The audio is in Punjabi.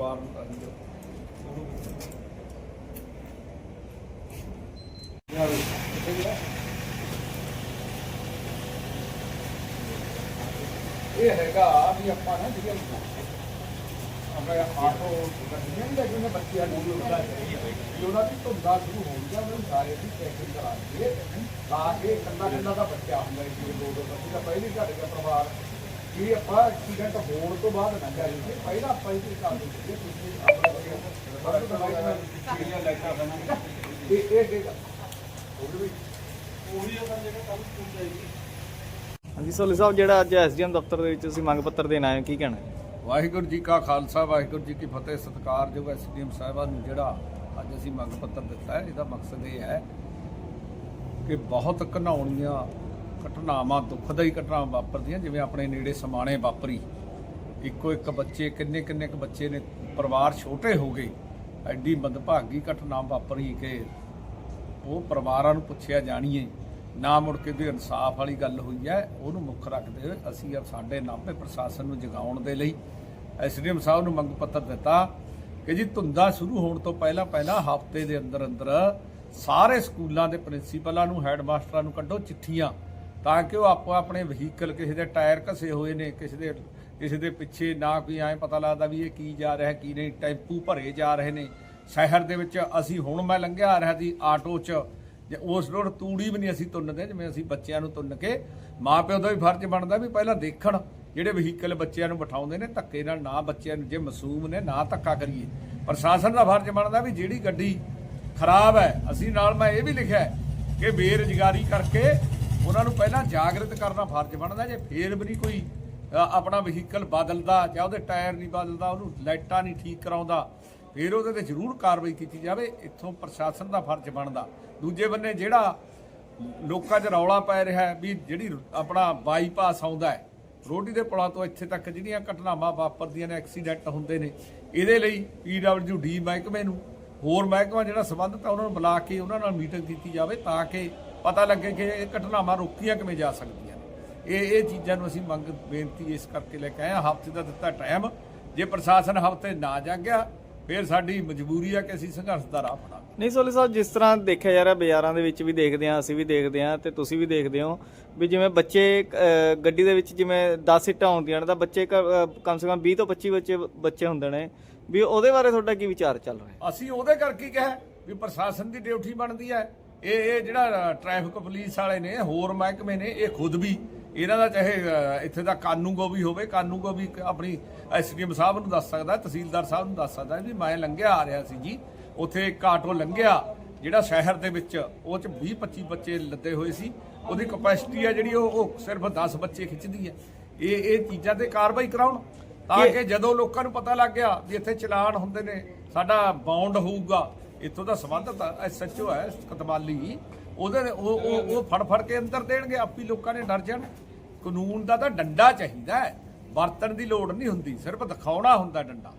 ਪਰਿਵਾਰ ਨੂੰ ਕਰਨ ਦਿਓ। ਇਹ ਹੈਗਾ ਵੀ ਆਪਾਂ ਨਾ ਜਿਹੜਾ ਆਪਣਾ ਆਟੋ ਗੱਡੀਆਂ ਦਾ ਜਿਹਨੇ ਬੱਚਿਆਂ ਨੂੰ ਲੋਕਾਂ ਦਾ ਉਹਨਾਂ ਦੀ ਧੁੰਦਾ ਸ਼ੁਰੂ ਹੋ ਗਿਆ ਮੈਨੂੰ ਸਾਰੇ ਦੀ ਚੈਕਿੰਗ ਕਰਾ ਕੇ ਲਾ ਕੇ ਕੰਦਾ ਕੰਦਾ ਦਾ ਬੱਚਾ ਹੁੰਦਾ ਜੀ ਦੋ ਦੋ ਬੱਚੇ ਦਾ ਪਹਿਲੀ ਘਰ ਦਾ ਪਰਿਵਾਰ। ਇਹ ਆਪਾਂ ਐਕਸੀਡੈਂਟ ਹੋਣ ਤੋਂ ਬਾਅਦ ਨਾ ਕਰੀ ਸੀ ਪਹਿਲਾਂ ਆਪਾਂ ਇਹ ਕਰ ਦਿੰਦੇ ਸੀ ਤੁਸੀਂ ਆਪਣੇ ਕਿਹੜੀਆਂ ਲਾਈਟਾਂ ਦੇਣਾ ਇਹ ਇਹ ਇਹ ਹਾਂਜੀ ਸੋਲੀ ਸਾਹਿਬ ਜਿਹੜਾ ਅੱਜ ਐਸਡੀਐਮ ਦਫ਼ਤਰ ਦੇ ਵਿੱਚ ਤੁਸੀਂ ਮੰਗ ਪੱਤਰ ਦੇਣ ਆਏ ਹੋ ਕੀ ਕਹਿਣਾ ਹੈ? ਵਾਹਿਗੁਰੂ ਜੀ ਕਾ ਖਾਲਸਾ ਵਾਹਿਗੁਰੂ ਜੀ ਕੀ ਫਤਿਹ। ਸਤਿਕਾਰਯੋਗ ਐਸਡੀਐਮ ਸਾਹਿਬਾਨ ਨੂੰ ਜਿਹੜਾ ਅੱਜ ਅਸੀਂ ਮੰਗ ਪੱਤਰ ਦਿੱਤਾ ਹੈ ਇਹਦਾ ਮਕਸਦ ਇਹ ਹੈ ਕਿ ਬਹੁਤ ਘਨਾਉਣੀਆਂ ਘਟਨਾਵਾਂ ਦੁਖਦਾਈ ਘਟਨਾਵਾਂ ਵਾਪਰਦੀਆਂ, ਜਿਵੇਂ ਆਪਣੇ ਨੇੜੇ ਸਮਾਣੇ ਵਾਪਰੀ। ਇੱਕੋ ਇੱਕ ਬੱਚੇ, ਕਿੰਨੇ ਕਿੰਨੇ ਕੁ ਬੱਚੇ ਨੇ, ਪਰਿਵਾਰ ਛੋਟੇ ਹੋ ਗਏ। ਐਡੀ ਮੰਦਭਾਗੀ ਘਟਨਾ ਵਾਪਰੀ ਕਿ ਉਹ ਪਰਿਵਾਰਾਂ ਨੂੰ ਪੁੱਛਿਆ, ਜਾਣੀਏ, ਨਾ ਮੁੜ ਕੇ ਵੀ ਇਨਸਾਫ ਵਾਲੀ ਗੱਲ ਹੋਈ ਹੈ? ਉਹਨੂੰ ਮੁੱਖ ਰੱਖਦੇ ਹੋਏ ਅਸੀਂ ਸਾਡੇ ਨਾਭੇ ਪ੍ਰਸ਼ਾਸਨ ਨੂੰ ਜਗਾਉਣ ਦੇ ਲਈ ਐਸਡੀਐਮ ਸਾਹਿਬ ਨੂੰ ਮੰਗ ਪੱਤਰ ਦਿੱਤਾ ਕਿ ਜੀ ਧੁੰਦਾ ਸ਼ੁਰੂ ਹੋਣ ਤੋਂ ਪਹਿਲਾਂ ਪਹਿਲਾਂ ਹਫ਼ਤੇ ਦੇ ਅੰਦਰ ਅੰਦਰ ਸਾਰੇ ਸਕੂਲਾਂ ਦੇ ਪ੍ਰਿੰਸੀਪਲਾਂ ਨੂੰ, ਹੈੱਡਮਾਸਟਰਾਂ ਨੂੰ ਕੱਢੋ ਚਿੱਠੀਆਂ। ਤਾਂ ਕਿ ਉਹ ਆਪੋ ਆਪਣੇ ਵਹੀਕਲ ਕਿਸੇ ਦੇ ਟਾਇਰ ਘਸੇ ਹੋਏ ਨੇ, ਕਿਸੇ ਦੇ ਕਿਸੇ ਦੇ ਪਿੱਛੇ ਨਾ ਕੋਈ ਐਂ ਪਤਾ ਲੱਗਦਾ ਵੀ ਇਹ ਕੀ ਜਾ ਰਿਹਾ, ਕੀ ਨਹੀਂ, ਟੈਂਪੂ ਭਰੇ ਜਾ ਰਹੇ ਨੇ। ਸ਼ਹਿਰ ਦੇ ਵਿੱਚ ਅਸੀਂ ਹੁਣ ਮੈਂ ਲੰਘਿਆ ਆ ਰਿਹਾ ਸੀ ਆਟੋ 'ਚ, ਜੇ ਉਸ ਰੋਡ ਤੂੜੀ ਵੀ ਨਹੀਂ ਅਸੀਂ ਤੁੰਨਦੇ, ਜਿਵੇਂ ਅਸੀਂ ਬੱਚਿਆਂ ਨੂੰ ਤੁੰਨ ਕੇ, ਮਾਪਿਓ ਦਾ ਵੀ ਫਰਜ਼ ਬਣਦਾ ਵੀ ਪਹਿਲਾਂ ਦੇਖਣ ਜਿਹੜੇ ਵਹੀਕਲ ਬੱਚਿਆਂ ਨੂੰ ਬਿਠਾਉਂਦੇ ਨੇ, ਧੱਕੇ ਨਾਲ ਨਾ ਬੱਚਿਆਂ ਨੂੰ, ਜੇ ਮਾਸੂਮ ਨੇ ਨਾ ਧੱਕਾ ਕਰੀਏ। ਪ੍ਰਸ਼ਾਸਨ ਦਾ ਫਰਜ਼ ਬਣਦਾ ਵੀ ਜਿਹੜੀ ਗੱਡੀ ਖਰਾਬ ਹੈ, ਅਸੀਂ ਨਾਲ ਮੈਂ ਇਹ ਵੀ ਲਿਖਿਆ ਕਿ ਬੇਰੁਜ਼ਗਾਰੀ ਕਰਕੇ ਉਹਨਾਂ ਨੂੰ ਪਹਿਲਾਂ ਜਾਗਰਤ ਕਰਨਾ ਫਰਜ਼ ਬਣਦਾ, ਜੇ ਫੇਰ ਵੀ ਨਹੀਂ ਕੋਈ ਆਪਣਾ ਵਹੀਕਲ ਬਦਲਦਾ ਜਾਂ ਉਹਦੇ ਟਾਇਰ ਨਹੀਂ ਬਦਲਦਾ, ਉਹਨੂੰ ਲਾਈਟਾਂ ਨਹੀਂ ਠੀਕ ਕਰਾਉਂਦਾ, ਫਿਰ ਉਹਦੇ ਤੇ ਜ਼ਰੂਰ ਕਾਰਵਾਈ ਕੀਤੀ ਜਾਵੇ, ਇੱਥੋਂ ਪ੍ਰਸ਼ਾਸਨ ਦਾ ਫਰਜ਼ ਬਣਦਾ। ਦੂਜੇ ਬੰਨੇ ਜਿਹੜਾ ਲੋਕਾਂ 'ਚ ਰੌਲਾ ਪੈ ਰਿਹਾ ਹੈ ਵੀ ਜਿਹੜੀ ਆਪਣਾ ਬਾਈਪਾਸ ਆਉਂਦਾ ਹੈ ਰੋਟੀ ਦੇ ਪੁਲਾਂ ਤੋਂ ਇੱਥੇ ਤੱਕ ਜਿਹੜੀਆਂ ਘਟਨਾਵਾਂ ਵਾਪਰਦੀਆਂ ਨੇ, ਐਕਸੀਡੈਂਟ ਹੁੰਦੇ ਨੇ, ਇਹਦੇ ਲਈ ਡੀ ਮਹਿਕਮੇ ਨੂੰ, ਹੋਰ ਮਹਿਕਮਾ ਜਿਹੜਾ ਸੰਬੰਧਿਤ ਆ ਉਹਨਾਂ ਨੂੰ ਬੁਲਾ ਕੇ, ਉਹਨਾਂ ਨਾਲ ਮੀਟਿੰਗ ਕੀਤੀ ਜਾਵੇ ਤਾਂ ਕਿ ਪਤਾ ਲੱਗੇ ਕਿ ਇਹ ਘਟਨਾਵਾਂ ਰੋਕੀਆਂ ਕਿਵੇਂ ਜਾ ਸਕਦੀਆਂ ਨੇ। ਇਹ ਇਹ ਚੀਜ਼ਾਂ ਨੂੰ ਅਸੀਂ ਮੰਗ ਬੇਨਤੀ ਇਸ ਕਰਕੇ ਲੈ ਕੇ ਆਏ ਹਾਂ। ਹਫ਼ਤੇ ਦਾ ਦਿੱਤਾ ਟਾਈਮ। ਜੇ ਪ੍ਰਸ਼ਾਸਨ ਹਫ਼ਤੇ ਨਾ ਜਾਗਿਆ ਫਿਰ ਸਾਡੀ ਮਜਬੂਰੀ ਆ ਕਿ ਅਸੀਂ ਸੰਘਰਸ਼ ਦਾ ਰਾਹ ਫੜਾਂਗੇ ਨਹੀਂ ਸੋਲੀ ਸਾਹਿਬ ਜਿਸ ਤਰ੍ਹਾਂ ਦੇਖਿਆ ਜਾ ਰਿਹਾ ਬਾਜ਼ਾਰਾਂ ਦੇ ਵਿੱਚ ਵੀ ਦੇਖਦੇ ਹਾਂ ਅਸੀਂ ਵੀ ਦੇਖਦੇ ਹਾਂ ਤੇ ਤੁਸੀਂ ਵੀ ਦੇਖਦੇ ਹੋ ਵੀ ਜਿਵੇਂ ਬੱਚੇ ਗੱਡੀ ਦੇ ਵਿੱਚ ਜਿਵੇਂ 10 ਸੀਟਾਂ ਹੁੰਦੀਆਂ ਨੇ ਤਾਂ ਬੱਚੇ ਕਮ ਸੇ ਕਮ 20 ਤੋਂ 25 ਬੱਚੇ ਬੱਚੇ ਹੁੰਦੇ ਨੇ। ਵੀ ਉਹਦੇ ਬਾਰੇ ਤੁਹਾਡਾ ਕੀ ਵਿਚਾਰ ਚੱਲ ਰਿਹਾ ਅਸੀਂ ਉਹਦੇ ਕਰਕੇ ਕਿਹਾ ਵੀ ਪ੍ਰਸ਼ਾਸਨ ਦੀ ਡਿਊਟੀ ਬਣਦੀ ਹੈ। ਇਹ ਇਹ ਜਿਹੜਾ ਟ੍ਰੈਫਿਕ ਪੁਲਿਸ ਵਾਲੇ ਨੇ ਹੋਰ ਮਹਿਕਮੇ ਨੇ ਇਹ ਖੁਦ ਵੀ ਇਹਨਾਂ ਦਾ ਚਾਹੇ ਇੱਥੇ ਦਾ ਕਾਨੂੰਗੋ ਵੀ ਹੋਵੇ ਕਾਨੂੰਗੋ ਵੀ ਆਪਣੀ ਐਸਡੀਐਮ ਸਾਹਿਬ ਨੂੰ ਦੱਸ ਸਕਦਾ ਤਹਿਸੀਲਦਾਰ ਸਾਹਿਬ ਨੂੰ ਦੱਸ ਸਕਦਾ ਵੀ ਮੈਂ ਲੰਘਿਆ ਆ ਰਿਹਾ ਸੀ ਜੀ। ਉੱਥੇ ਇੱਕ ਆਟੋ ਲੰਘਿਆ ਜਿਹੜਾ ਸ਼ਹਿਰ ਦੇ ਵਿੱਚ ਉਹ ਚ 20 25 ਬੱਚੇ ਲੱਦੇ ਹੋਏ ਸੀ। ਉਹਦੀ ਕਪੈਸਿਟੀ ਹੈ ਜਿਹੜੀ ਉਹ ਉਹ ਸਿਰਫ 10 ਬੱਚੇ ਖਿੱਚਦੀ ਹੈ ਇਹ ਇਹ ਚੀਜ਼ਾਂ ਤੇ ਕਾਰਵਾਈ ਕਰਾਉਣ ਤਾਂ ਕਿ ਜਦੋਂ ਲੋਕਾਂ ਨੂੰ ਪਤਾ ਲੱਗ ਗਿਆ ਵੀ ਇੱਥੇ ਚਲਾਨ ਹੁੰਦੇ ਨੇ ਸਾਡਾ ਬਾਉਂਡ ਹੋਊਗਾ ਇੱਥੋਂ ਦਾ ਸੰਬੰਧਤ ਐਸਐਚਓ ਹੈ ਕਤਵਾਲੀ ਉਹਦੇ ਉਹ ਉਹ ਉਹ ਫੜ ਫੜ ਕੇ ਅੰਦਰ ਦੇਣਗੇ, ਆਪੀ ਲੋਕਾਂ ਨੇ ਡਰ ਜਾਣ। ਕਾਨੂੰਨ ਦਾ ਤਾਂ ਡੰਡਾ ਚਾਹੀਦਾ ਹੈ। ਵਰਤਣ ਦੀ ਲੋੜ ਨਹੀਂ ਹੁੰਦੀ, ਸਿਰਫ ਦਿਖਾਉਣਾ ਹੁੰਦਾ ਡੰਡਾ।